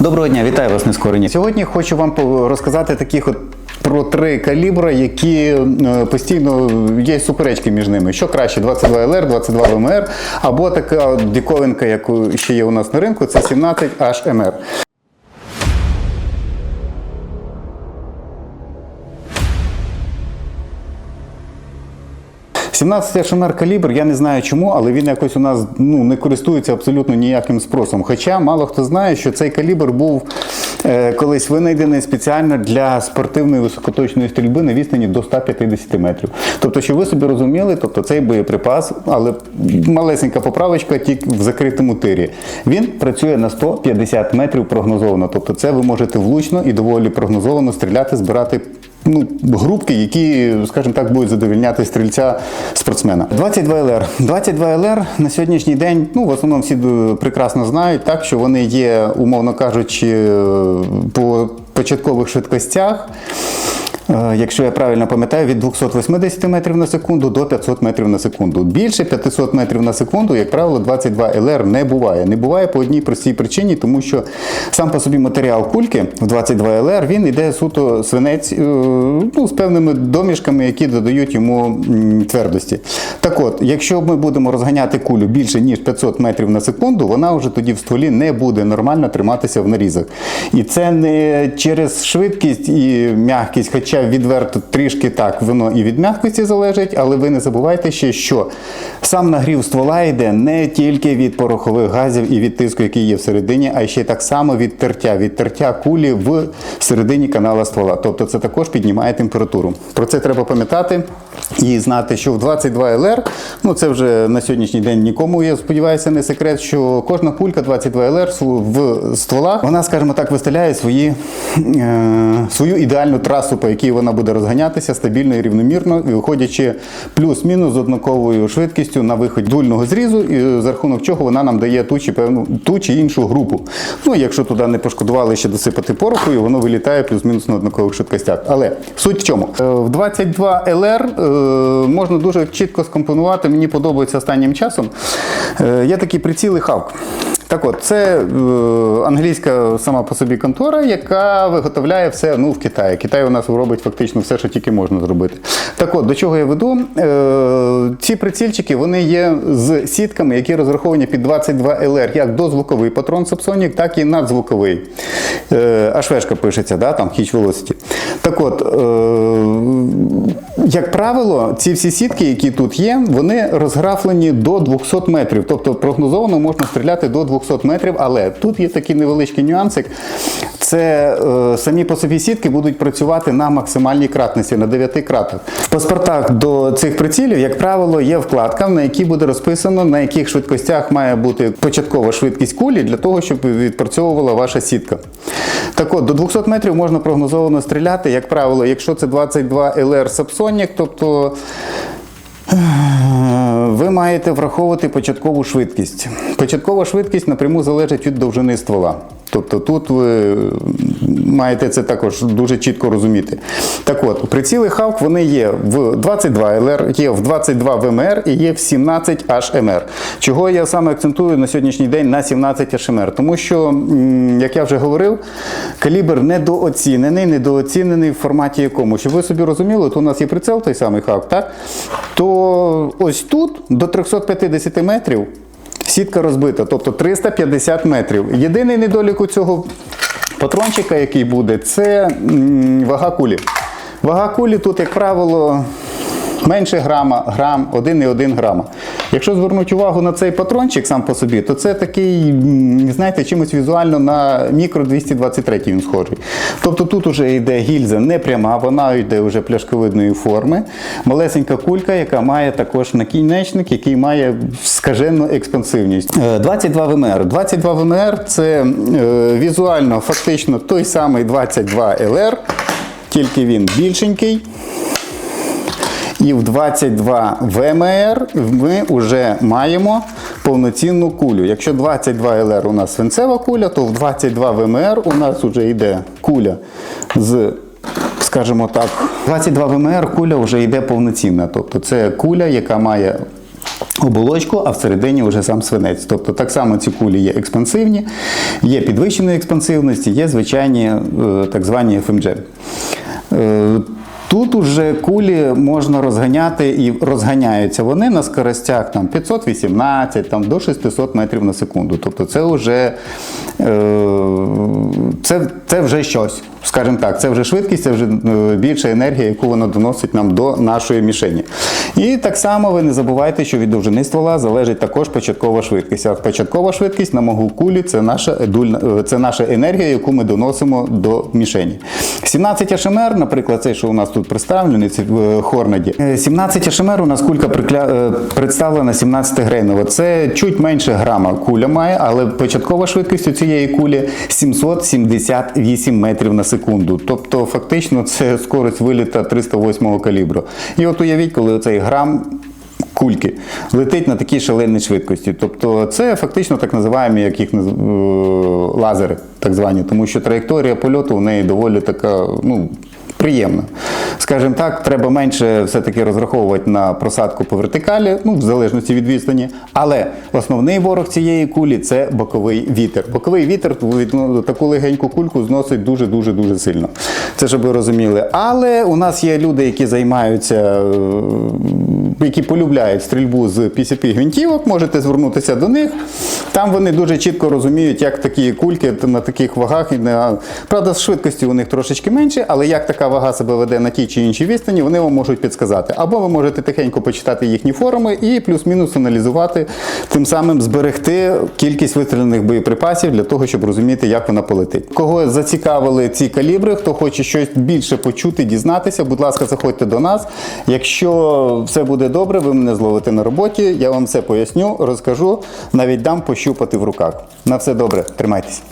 Доброго дня, вітаю вас нескорені. Сьогодні хочу вам розказати таких от про три калібри, які е, постійно є суперечки між ними. Що краще, 22 ЛР, 22 ВМР, або така диковинка, яку ще є у нас на ринку, це 17 HMR. 17 HMR калібр, я не знаю чому, але він якось у нас ну, не користується абсолютно ніяким спросом. Хоча мало хто знає, що цей калібр був е, колись винайдений спеціально для спортивної високоточної стрільби на відстані до 150 метрів. Тобто, щоб ви собі розуміли, тобто цей боєприпас, але малесенька поправочка тільки в закритому тирі. Він працює на 150 метрів прогнозовано. Тобто, це ви можете влучно і доволі прогнозовано стріляти, збирати ну, групки, які, скажімо так, будуть задовільняти стрільця спортсмена. 22 ЛР. 22 ЛР на сьогоднішній день, ну, в основному всі прекрасно знають, так, що вони є, умовно кажучи, е, по початкових швидкостях. Е, Якщо я правильно пам'ятаю, від 280 метрів на секунду до 500 метрів на секунду. Більше 500 метрів на секунду, як правило, 22 ЛР не буває. Не буває по одній простій причині, тому що сам по собі матеріал кульки в 22 ЛР він іде суто свинець е, ну, з певними домішками, які додають йому твердості. Так от, якщо ми будемо розганяти кулю більше ніж 500 метрів на секунду, вона вже тоді в стволі не буде нормально триматися в нарізах. І це не через швидкість і м'якість, хоча відверто трішки так воно і від м'якості залежить, але ви не забувайте ще, що сам нагрів ствола йде не тільки від порохових газів і від тиску, який є всередині, а ще так само від тертя, від тертя кулі в середині канала ствола. Тобто це також піднімає температуру. Про це треба пам'ятати і знати, що в 22 ЛР, ну це вже на сьогоднішній день нікому, я сподіваюся, не секрет, що кожна кулька 22 ЛР в ствола, вона, скажімо так, виставляє свої, е, свою ідеальну трасу, по якій вона буде розганятися стабільно і рівномірно, виходячи плюс-мінус з однаковою швидкістю на виход дульного зрізу, і за рахунок чого вона нам дає ту чи певну ту чи іншу групу. Ну, якщо туди не пошкодували ще досипати пороху, і воно вилітає плюс-мінус на однакових швидкостях. Але суть в чому? Е, В 22 ЛР е, можна дуже чітко скомпонувати. Мені подобається останнім часом. Е, Є такі приціли Хавк. Так от, це е, англійська сама по собі контора, яка виготовляє все ну, в Китаї. Китай у нас робить фактично все, що тільки можна зробити. Так от, до чого я веду? Е, ці прицільчики вони є з сітками, які розраховані під 22 ЛР, як дозвуковий патрон Subsonic, так і надзвуковий. Е, АШВшка пишеться, да, там Hitch Velocity. Так от, е, як правило, ці всі сітки, які тут є, вони розграфлені до 200 метрів. Тобто прогнозовано можна стріляти до 200 метрів, але тут є такий невеличкий нюансик. Це е, самі по собі сітки будуть працювати на максимальній кратності, на 9 кратах. В паспортах до цих прицілів, як правило, є вкладка, на якій буде розписано, на яких швидкостях має бути початкова швидкість кулі для того, щоб відпрацьовувала ваша сітка. Так от, до 200 метрів можна прогнозовано стріляти, як правило, якщо це 22 LR Subsonic, тобто е, ви маєте враховувати початкову швидкість. Початкова швидкість напряму залежить від довжини ствола. Тобто тут ви маєте це також дуже чітко розуміти. Так от, приціли Hawk вони є в 22 LR, є в 22 VMR і є в 17 HMR. Чого я саме акцентую на сьогоднішній день на 17 HMR? Тому що, як я вже говорив, калібр недооцінений, недооцінений в форматі якому. Щоб ви собі розуміли, то у нас є прицел той самий Hawk, так? То ось тут до 350 метрів Сітка розбита, тобто 350 метрів. Єдиний недолік у цього патрончика, який буде, це вага кулі. Вага кулі тут, як правило, менше грама, грам, 1,1 грама. Якщо звернути увагу на цей патрончик сам по собі, то це такий, знаєте, чимось візуально на мікро 223 він схожий. Тобто тут вже йде гільза не пряма, вона йде вже пляшковидної форми. Малесенька кулька, яка має також накінечник, який має скажену експансивність. Е, 22 ВМР. 22 ВМР це е, візуально фактично той самий 22 ЛР, тільки він більшенький. І в 22 ВМР ми вже маємо повноцінну кулю. Якщо 22 ЛР у нас свинцева куля, то в 22 ВМР у нас вже йде куля з, скажімо так, 22 ВМР куля вже йде повноцінна. Тобто це куля, яка має оболочку, а всередині вже сам свинець. Тобто так само ці кулі є експансивні, є підвищеної експансивності, є звичайні е, так звані FMG. Тут уже кулі можна розганяти і розганяються вони на скоростях там, 518 там, до 600 метрів на секунду. Тобто це вже, е, це, це вже щось. Скажімо так, це вже швидкість, це вже е, більша енергія, яку воно доносить нам до нашої мішені. І так само ви не забувайте, що від довжини ствола залежить також початкова швидкість. А початкова швидкість на могу кулі це наша, едульна, е, це наша енергія, яку ми доносимо до мішені. 17 ШМР, наприклад, цей, що у нас тут представлений, це в Хорнаді. Е, 17 ШМР у нас кулька прикля... е, представлена 17 грейнова. Це чуть менше грама куля має, але початкова швидкість у цієї кулі 778 метрів на секунду. Тобто, фактично, це скорость виліта 308-го калібру. І от уявіть, коли цей грам кульки летить на такій шаленій швидкості. Тобто це фактично так називаємо, як їх наз- е, лазери, так звані, тому що траєкторія польоту у неї доволі така, ну. Приємно. Скажімо так, треба менше все-таки розраховувати на просадку по вертикалі, ну, в залежності від відстані. Але основний ворог цієї кулі це боковий вітер. Боковий вітер ну, таку легеньку кульку зносить дуже-дуже дуже сильно. Це щоб ви розуміли. Але у нас є люди, які займаються, які полюбляють стрільбу з PCP гвинтівок, можете звернутися до них. Там вони дуже чітко розуміють, як такі кульки на таких вагах. Правда, з швидкості у них трошечки менше, але як така вага себе веде на тій чи іншій відстані, вони вам можуть підсказати. Або ви можете тихенько почитати їхні форуми і плюс-мінус аналізувати, тим самим зберегти кількість вистрілених боєприпасів для того, щоб розуміти, як вона полетить. Кого зацікавили ці калібри, хто хоче щось більше почути, дізнатися, будь ласка, заходьте до нас. Якщо все буде добре, ви мене зловите на роботі, я вам все поясню, розкажу, навіть дам пощупати в руках. На все добре, тримайтесь.